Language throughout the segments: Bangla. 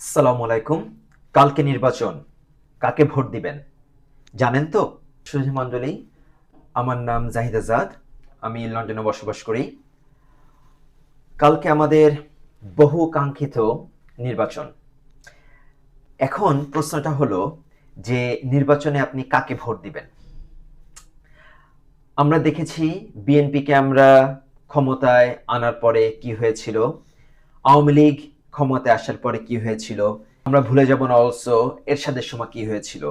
আসসালামু আলাইকুম। কালকে নির্বাচন, কাকে ভোট দিবেন? জানেন তো? সুধী মণ্ডলী, আমার নাম জাহিদ আজাদ। আমি লন্ডনে বসবাস করি। কালকে আমাদের বহু কাঙ্ক্ষিত নির্বাচন। এখন প্রশ্নটা হলো যে নির্বাচনে আপনি কাকে ভোট দিবেন? আমরা দেখেছি বিএনপিকে আমরা ক্ষমতায় আনার পরে কি হয়েছিল? আওয়ামী লীগ ক্ষমতায় আসার পরে কি হয়েছিল? আমরা ভুলে যাব না অলসো এরশাদের সময় কি হয়েছিল?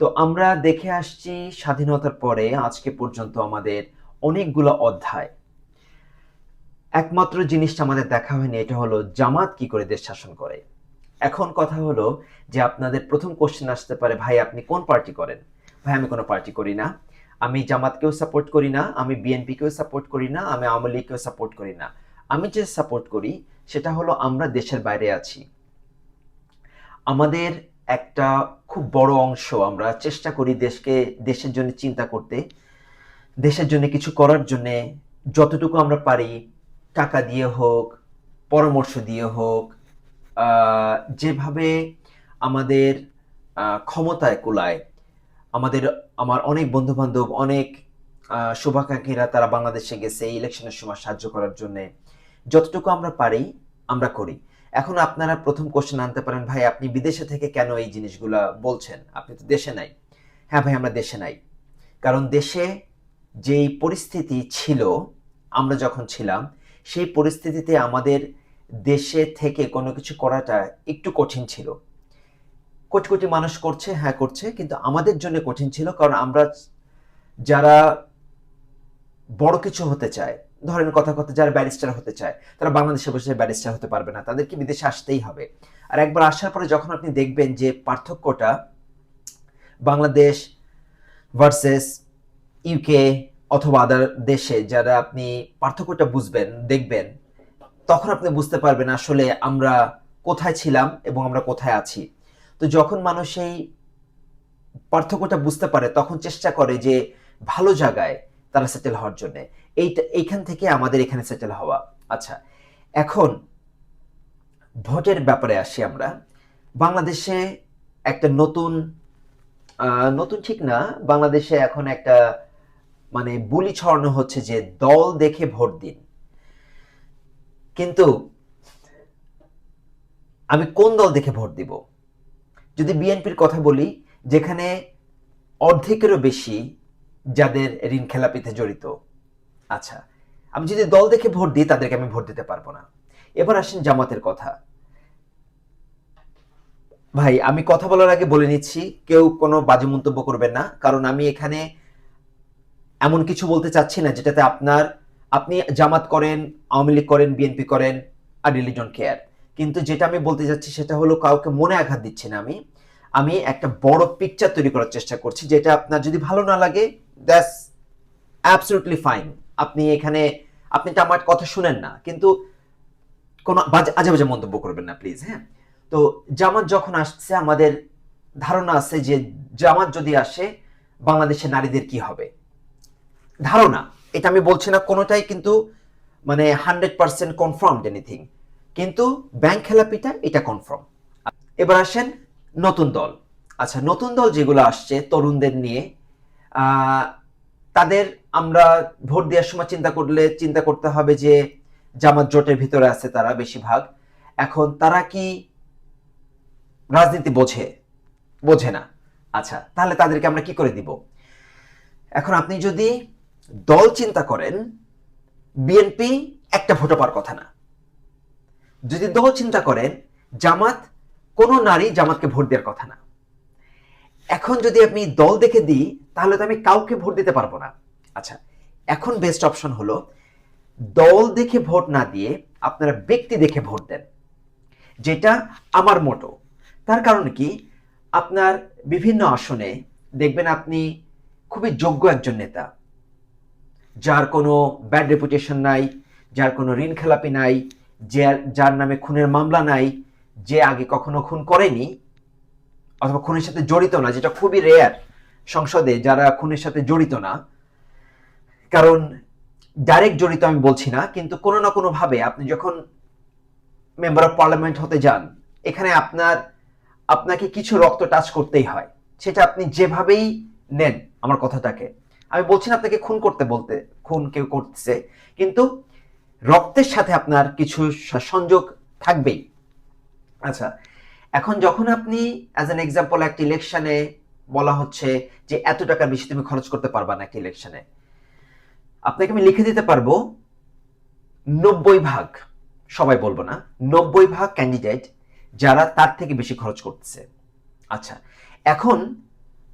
তো আমরা দেখে আসছি স্বাধীনতার পরে, আজকে পর্যন্ত আমাদের অনেকগুলো অধ্যায়। একমাত্র জিনিসটা আমাদের দেখা হয়নি, এটা হলো জামাত কি করে দেশ শাসন করে। এখন কথা হলো যে আপনাদের প্রথম কোশ্চেন আসতে পারে, ভাই, আপনি কোন পার্টি করেন? ভাই, আমি কোনো পার্টি করি না। আমি জামাতকেও সাপোর্ট করি না, আমি বিএনপিকেও সাপোর্ট করি না, আমি আওয়ামী লীগকেও সাপোর্ট করি না। আমি যে সাপোর্ট করি সেটা হলো আমরা দেশের বাইরে আছি। আমাদের একটা খুব বড় অংশ আমরা চেষ্টা করি দেশকে, দেশের জন্য চিন্তা করতে, দেশের জন্য কিছু করার জন্য যতটুকু আমরা পারি টাকা দিয়ে হোক, পরামর্শ দিয়ে হোক যেভাবে আমাদের ক্ষমতায় কুলায়, আমাদের, আমার অনেক বন্ধু বান্ধব অনেক শুভাকাঙ্ক্ষীরা তারা বাংলাদেশে গেছে ইলেকশনের সময় সাহায্য করার জন্য। যতটুকু আমরা পারি, আমরা করি। এখন আপনারা প্রথম কোশ্চেন আনতে পারেন, ভাই, আপনি বিদেশে থেকে কেন এই জিনিসগুলা বলছেন? আপনি তো দেশে নাই। হ্যাঁ ভাই, আমরা দেশে নাই। কারণ দেশে যেই পরিস্থিতি ছিল, আমরা যখন ছিলাম, সেই পরিস্থিতিতে আমাদের দেশে থেকে কোনো কিছু করাটা একটু কঠিন ছিল। কোটি কোটি মানুষ করছে হ্যাঁ করছে, কিন্তু আমাদের জন্য কঠিন ছিল, কারণ আমরা যারা বড় কিছু হতে চায় ধরেন কথা কথা যারা ব্যারিস্টার হতে চায়, তারা বাংলাদেশে বসে ব্যারিস্টার হতে পারবে না, তাদেরকে বিদেশে আসতেই হবে। আর একবার আসার পরে যখন আপনি দেখবেন যে পার্থক্যটা বাংলাদেশ ভার্সেস ইউকে অথবা আদার দেশে যারা আপনি পার্থক্যটা বুঝবেন, দেখবেন, তখন আপনি বুঝতে পারবেন আসলে আমরা কোথায় ছিলাম এবং আমরা কোথায় আছি। তো যখন মানুষ এই পার্থক্যটা বুঝতে পারে, তখন চেষ্টা করে যে ভালো জায়গায় তারা সেটেল হওয়ার জন্য। এইটা, এইখান থেকে আমাদের এখানে সেটেল হওয়া। আচ্ছা এখন ভোটের ব্যাপারে আসি আমরা। বাংলাদেশে একটা নতুন নতুন ঠিক না, বাংলাদেশে এখন একটা মানে বুলি ছড়ানো হচ্ছে যে দল দেখে ভোট দিন। কিন্তু আমি কোন দল দেখে ভোট দিব? যদি বিএনপির কথা বলি, যেখানে অর্ধেকেরও বেশি যাদের ঋণ খেলাপিতে জড়িত। আচ্ছা আমি যদি দল দেখে ভোট দিই, তাদেরকে আমি ভোট দিতে পারব না। এবার আসেন জামাতের কথা। ভাই, আমি কথা বলার আগে বলে নিচ্ছি, কেউ কোনো বাজে মন্তব্য করবেন না, কারণ আমি এখানে এমন কিছু বলতে চাচ্ছি না, যেটাতে আপনার, আপনি জামাত করেন, আওয়ামী লীগ করেন, বিএনপি করেন, আর রিলিজন কেয়ার কিন্তু যেটা আমি বলতে যাচ্ছি সেটা হলো কাউকে মনে আঘাত দিচ্ছি না আমি। আমি একটা বড় পিকচার তৈরি করার চেষ্টা করছি, যেটা আপনার যদি ভালো না লাগে দ্যাটস অ্যাবসলিউটলি ফাইন আপনি এখানে, আপনি তো আমার কথা শুনেন না, কিন্তু কোনো আজে বাজে মন্তব্য করবেন না প্লিজ হ্যাঁ? তো জামাত যখন আসছে, আমাদের ধারণা আছে যে জামাত যদি আসে, বাংলাদেশের নারীদের কি হবে? ধারণা, এটা আমি বলছি না কোনোটাই, কিন্তু মানে হান্ড্রেড পার্সেন্ট কনফার্মড এনিথিং কিন্তু ব্যাংক খেলাপিটা, এটা কনফার্ম এবার আসেন নতুন দল। আচ্ছা নতুন দল যেগুলো আসছে, তরুণদের নিয়ে তাদের আমরা ভোট দেওয়ার সময় চিন্তা করলে চিন্তা করতে হবে যে জামাত জোটের ভিতরে আছে তারা বেশিরভাগ। এখন তারা কি রাজনীতি বোঝে? বোঝে না। আচ্ছা তাহলে তাদেরকে আমরা কি করে দিব? এখন আপনি যদি দল চিন্তা করেন, বিএনপি একটা ভোটও পাওয়ার কথা না। যদি দল চিন্তা করেন, জামাত কোনো নারী জামাতকে ভোট দেওয়ার কথা না। এখন যদি আপনি দল দেখে দিই, তাহলে তো আমি কাউকে ভোট দিতে পারব না। আচ্ছা এখন বেস্ট অপশন হলো, দল দেখে ভোট না দিয়ে আপনারা ব্যক্তি দেখে ভোট দেন, যেটা আমার মোটো তার কারণ কি? আপনার বিভিন্ন আসনে দেখবেন আপনি খুবই যোগ্য একজন নেতা, যার কোনো ব্যাড রেপুটেশন নাই, যার কোনো ঋণ খেলাপি নাই যে যার নামে খুনের মামলা নাই, যে আগে কখনো খুন করেনি অথবা খুনের সাথে জড়িত না, যেটা খুবই রেয়ার সংসদে যারা খুনের সাথে জড়িত না। কারণ ডাইরেক্ট জড়িত আমি বলছি না, কিন্তু কোনো না কোনো ভাবে আপনি যখন মেম্বার অফ পার্লামেন্ট হতে যান, এখানে আপনার, আপনাকে কিছু রক্ত টাচ করতেই হয়। সেটা আপনি যেভাবেই নেন আমার কথাটাকে। আমি বলছি না আপনাকে খুন করতে বলতে, খুন কেউ করতেছে কিন্তু রক্তের সাথে আপনার কিছু সংযোগ থাকবেই। আচ্ছা এখন যখন আপনি অ্যাজ অ্যান এক্সাম্পল একটা ইলেকশনে বলা হচ্ছে যে এত টাকার বেশি তুমি খরচ করতে পারবা না একটা ইলেকশনে আপনাকে আমি লিখে দিতে পারব, নব্বই ভাগ, সবাই বলব না, নব্বই ভাগ ক্যান্ডিডেট যারা তার থেকে বেশি খরচ করতেছে। আচ্ছা এখন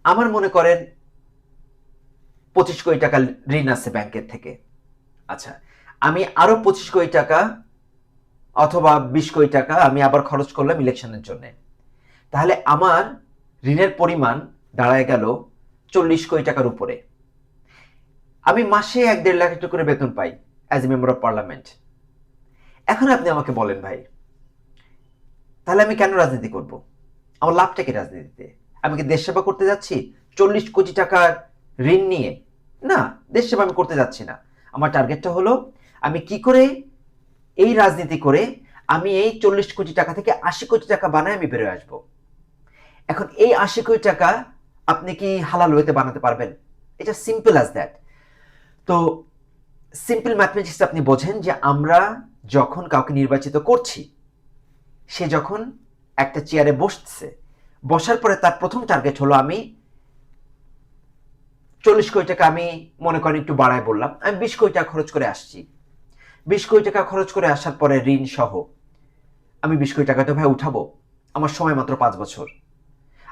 আমার মনে করেন পঁচিশ কোটি টাকা ঋণ আছে ব্যাংকের থেকে। আচ্ছা আমি আরও পঁচিশ কোটি টাকা অথবা বিশ কোটি টাকা আমি আবার খরচ করলাম ইলেকশনের জন্য। তাহলে আমার ঋণের পরিমাণ দাঁড়ায় গেল চল্লিশ কোটি টাকার উপরে। আমি মাসে এক দেড় লাখ করে বেতন পাই as a member of parliament এখন আপনি আমাকে বলেন ভাই, তাহলে আমি কেন রাজনীতি করব? আমার লাভটা কি রাজনীতিতে? আমি কি দেশ সেবা করতে যাচ্ছি? চল্লিশ কোটি টাকার ঋণ নিয়ে? না, দেশ সেবা আমি করতে যাচ্ছি না। আমার টার্গেটটা হলো আমি কি করে এই রাজনীতি করে আমি এই চল্লিশ কোটি টাকা থেকে আশি কোটি টাকা বানায় আমি বেরোয় আসব। এখন এই আশি কোটি টাকা আপনি কি হালাল ওয়েতে বানাতে পারবেন? এটা সিম্পল অ্যাজ দ্যাট তো সিম্পল ম্যাথমেটিক্স আপনি বোঝেন যে আমরা যখন কাউকে নির্বাচিত করছি, সে যখন একটা চেয়ারে বসছে, বসার পরে তার প্রথম টার্গেট হলো আমি চল্লিশ কোটি টাকা আমি মনে করেন একটু বাড়ায় বললাম, আমি বিশ কোটি টাকা খরচ করে আসছি। বিশ কোটি টাকা খরচ করে আসার পরে ঋণ সহ। আমি বিশ কোটি টাকাটা ভাই উঠাবো। আমার সময় মাত্র পাঁচ বছর।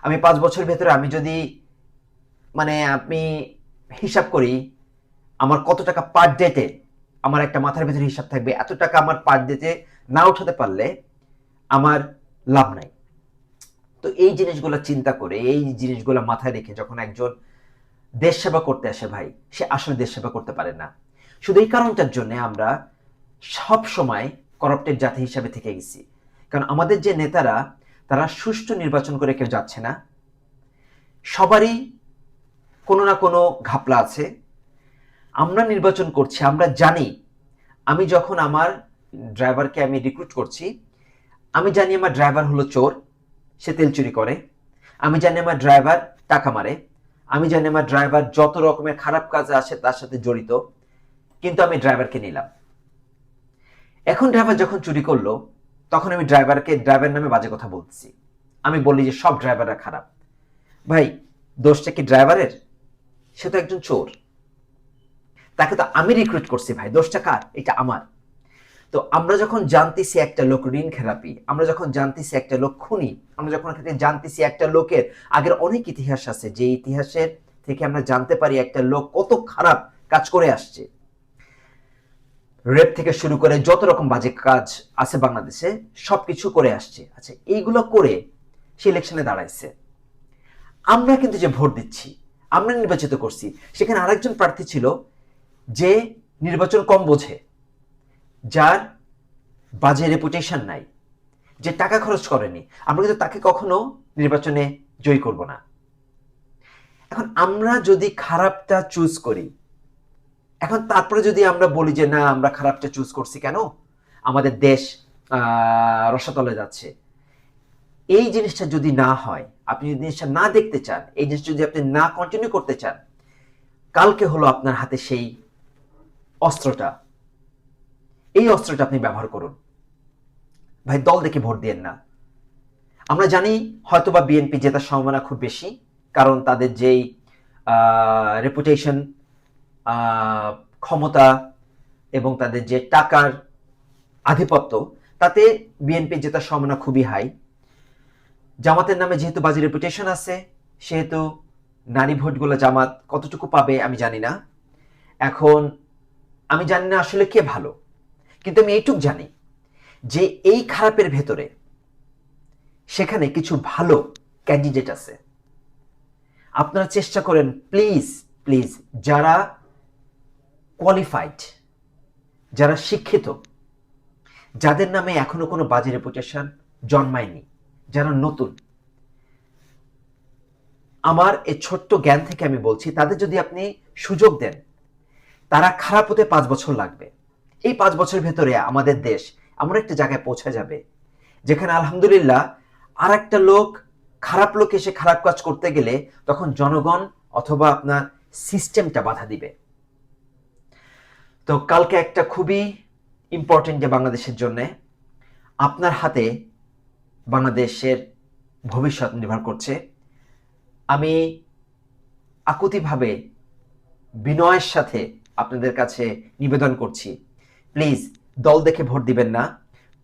আমি পাঁচ বছর ভেতরে আমি যদি মানে আমি হিসাব করি, আমার কত টাকা পার ডেটে আমার একটা মাথার ভেতরে হিসাব থাকবে, এত টাকা আমার পার ডেটে না উঠাতে পারলে আমার লাভ নাই। তো এই জিনিসগুলো চিন্তা করে, এই জিনিসগুলো মাথায় রেখে যখন একজন দেশ সেবা করতে আসে ভাই, সে আসলে দেশ সেবা করতে পারে না। শুধু এই কারণটার জন্য আমরা সব সময় করাপ্টেড জাতি হিসাবে থেকে গেছি। কারণ আমাদের যে নেতারা, তারা সুষ্ঠু নির্বাচন করে কেউ যাচ্ছে না। সবারই কোনো না কোনো ঘাপলা আছে। আমরা নির্বাচন করছি, আমরা জানি। আমি যখন আমার ড্রাইভারকে আমি রিক্রুট করছি, আমি জানি আমার ড্রাইভার হলো চোর, সে তেল চুরি করে। আমি জানি আমার ড্রাইভার টাকা মারে। আমি জানি আমার ড্রাইভার যত রকমের খারাপ কাজ আসে তার সাথে জড়িত। কিন্তু আমি ড্রাইভারকে নিলাম। এখন ড্রাইভার যখন চুরি করল, তখন আমি ড্রাইভারকে ড্রাইভার নামে বাজে কথা বলছি। আমি বলি যে সব ড্রাইভাররা খারাপ। ভাই, দোষটা কি ড্রাইভারের সে তো একজন চোর। তাকে তো আমি রিক্রুট করছি ভাই, দোষটা কার? এটা আমার। তো আমরা যখন জানতেছি একটা লোক ঋণ খেলাপি, আমরা যখন জানতেছি একটা লোক খুনি, আমরা যখন জানতেছি একটা লোকের, আগের অনেক ইতিহাস আছে, যে ইতিহাসের থেকে আমরা জানতে পারি একটা লোক কত খারাপ কাজ করে আসছে। রেপ থেকে শুরু করে যত রকম বাজে কাজ আছে বাংলাদেশে, সবকিছু করে আসছে। আচ্ছা এইগুলো করে সে ইলেকশনে দাঁড়াইছে। আমরা কিন্তু যে ভোট দিচ্ছি, আমরা নির্বাচিত করছি, সেখানে আরেকজন প্রার্থী ছিল যে নির্বাচন কম বোঝে, যার বাজে রেপুটেশন নাই, যে টাকা খরচ করেনি। আমরা কিন্তু তাকে কখনো নির্বাচনে জয়ী করব না। এখন আমরা যদি খারাপটা চুজ করি এখন তারপরে যদি আমরা বলি যে, না, আমরা খারাপটা চুজ করছি কেন? আমাদের দেশ রসাতলে যাচ্ছে। এই জিনিসটা যদি না হয়, আপনি যদি জিনিসটা না দেখতে চান, এই জিনিসটা যদি আপনি না কন্টিনিউ করতে চান, কালকে হলো আপনার হাতে সেই অস্ত্রটা। এই অস্ত্রটা আপনি ব্যবহার করুন। ভাই, দল দেখে ভোট দিয়েন না। আমরা জানি হয়তোবা বিএনপি জেতার সম্ভাবনা খুব বেশি, কারণ তাদের যেই রেপুটেশন ক্ষমতা এবং তাদের যে টাকার আধিপত্য, তাতে বিএনপি জেতার সম্ভাবনা খুবই হাই। জামাতের নামে যেহেতু বাজি রেপুটেশন আছে, সেহেতু নারী ভোটগুলো জামাত কতটুকু পাবে আমি জানি না। এখন আমি জানি না আসলে কে ভালো, কিন্তু আমি এইটুক জানি যে এই খারাপের ভেতরে সেখানে কিছু ভালো ক্যান্ডিডেট আছে। আপনারা চেষ্টা করেন প্লিজ প্লিজ যারা কোয়ালিফাইড যারা শিক্ষিত, যাদের নামে এখনও কোনো বাজে রেপুটেশন জন্মায়নি, যারা নতুন। আমার এই ছোট্ট জ্ঞান থেকে আমি বলছি, তাদের যদি আপনি সুযোগ দেন, তারা খারাপ হতে পাঁচ বছর লাগবে। এই পাঁচ বছর ভেতরে আমাদের দেশ এমন একটা জায়গায় পৌঁছে যাবে, যেখানে আলহামদুলিল্লাহ আর একটা লোক, খারাপ লোক এসে খারাপ কাজ করতে গেলে তখন জনগণ অথবা আপনার সিস্টেমটা বাধা দিবে। তো কালকে একটা খুবই ইম্পর্টেন্ট যে বাংলাদেশের জন্য আপনার হাতে বাংলাদেশের ভবিষ্যৎ নির্ভর করছে। আমি আকুতিভাবে বিনয়ের সাথে আপনাদের কাছে নিবেদন করছি। প্লিজ, দল দেখে ভোট দিবেন না,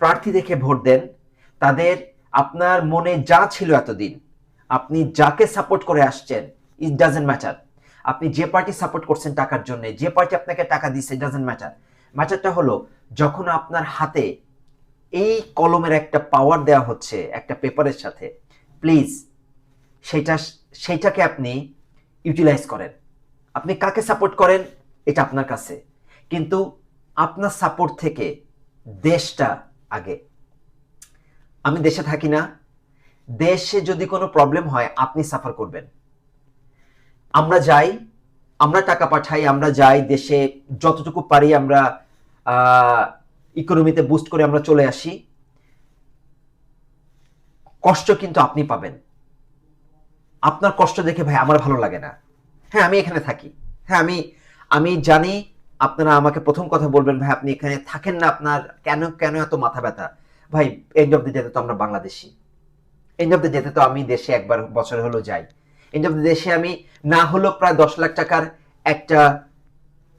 প্রার্থী দেখে ভোট দেন। তাদের, আপনার মনে যা ছিল এতদিন, আপনি যাকে সাপোর্ট করে আসছেন ইট ডাজেন্ট ম্যাটার আপনি যে পার্টি সাপোর্ট করছেন টাকার জন্য, যে পার্টি আপনাকে টাকা দিচ্ছে ডাজেন্ট ম্যাটার ম্যাটারটা হলো, যখন আপনার হাতে এই কলমের একটা পাওয়ার দেওয়া হচ্ছে, একটা পেপারের সাথে প্লিজ সেটা, সেইটাকে আপনি ইউটিলাইজ করেন। আপনি কাকে সাপোর্ট করেন? এটা আপনার কাছে। কিন্তু আপনার সাপোর্ট থেকে দেশটা আগে। আমি দেশে থাকি না। দেশে যদি কোনো প্রবলেম হয়, আপনি সাফার করবেন। আমরা যাই, আমরা টাকা পাঠাই, আমরা যাই, দেশে যতটুকু পারি আমরা ইকোনমিতে বুস্ট করে আমরা চলে আসি। কষ্ট কিন্তু আপনি পাবেন। আপনার কষ্ট দেখে, ভাই, আমার ভালো লাগে না। হ্যাঁ আমি এখানে থাকি। হ্যাঁ আমি আমি জানি আপনারা আমাকে প্রথম কথা বলবেন, ভাই, আপনি এখানে থাকেন না আপনার। কেন কেন এত মাথা ব্যথা? ভাই এন্ড অফ দ্য যেতে তো আমরা বাংলাদেশি। এন্ড অফ দ্য যেতে তো আমি দেশে একবার বছর হলো যাই। এন্ড অফ দেশে আমি না হলেও প্রায় দশ লাখ টাকার একটা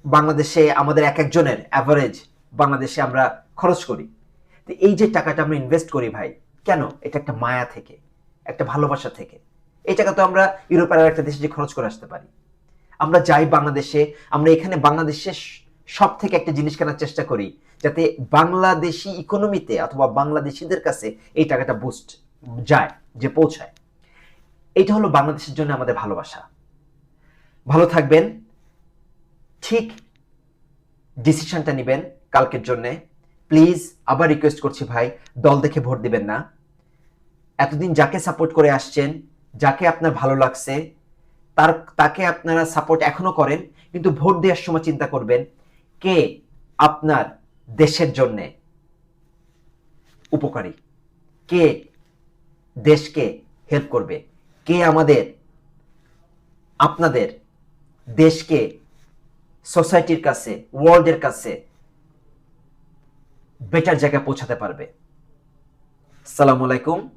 বাংলাদেশে আমাদের এক একজনের অ্যাভারেজ বাংলাদেশে আমরা খরচ করি। তো এই যে টাকাটা আমরা ইনভেস্ট করি ভাই, কেন? এটা একটা মায়া থেকে, একটা ভালোবাসা থেকে। এই টাকা তো আমরা ইউরোপের আর একটা দেশে যে খরচ করে আসতে পারি। আমরা যাই বাংলাদেশে, আমরা এখানে বাংলাদেশে সব থেকে একটা জিনিস কেনার চেষ্টা করি, যাতে বাংলাদেশি ইকোনমিতে অথবা বাংলাদেশিদের কাছে এই টাকাটা বুস্ট যায়, যে পৌঁছায়। এটা হলো বাংলাদেশের জন্য আমাদের ভালোবাসা। ভালো থাকবেন, ঠিক ডিসিশনটা নেবেন কালকের জন্যে। প্লিজ আবার রিকোয়েস্ট করছি ভাই, দল দেখে ভোট দিবেন না। এতদিন যাকে সাপোর্ট করে আসছেন, যাকে আপনার ভালো লাগছে, তার, তাকে আপনারা সাপোর্ট এখনও করেন, কিন্তু ভোট দেওয়ার সময় চিন্তা করবেন কে আপনার দেশের জন্য উপকারী, কে দেশকে হেল্প করবে। কে আমাদের? আপনাদের দেশকে সোসাইটির কাছে ওয়ার্ল্ডের কাছে বেটার জায়গায় পৌঁছাতে পারবে। সালাম আলাইকুম।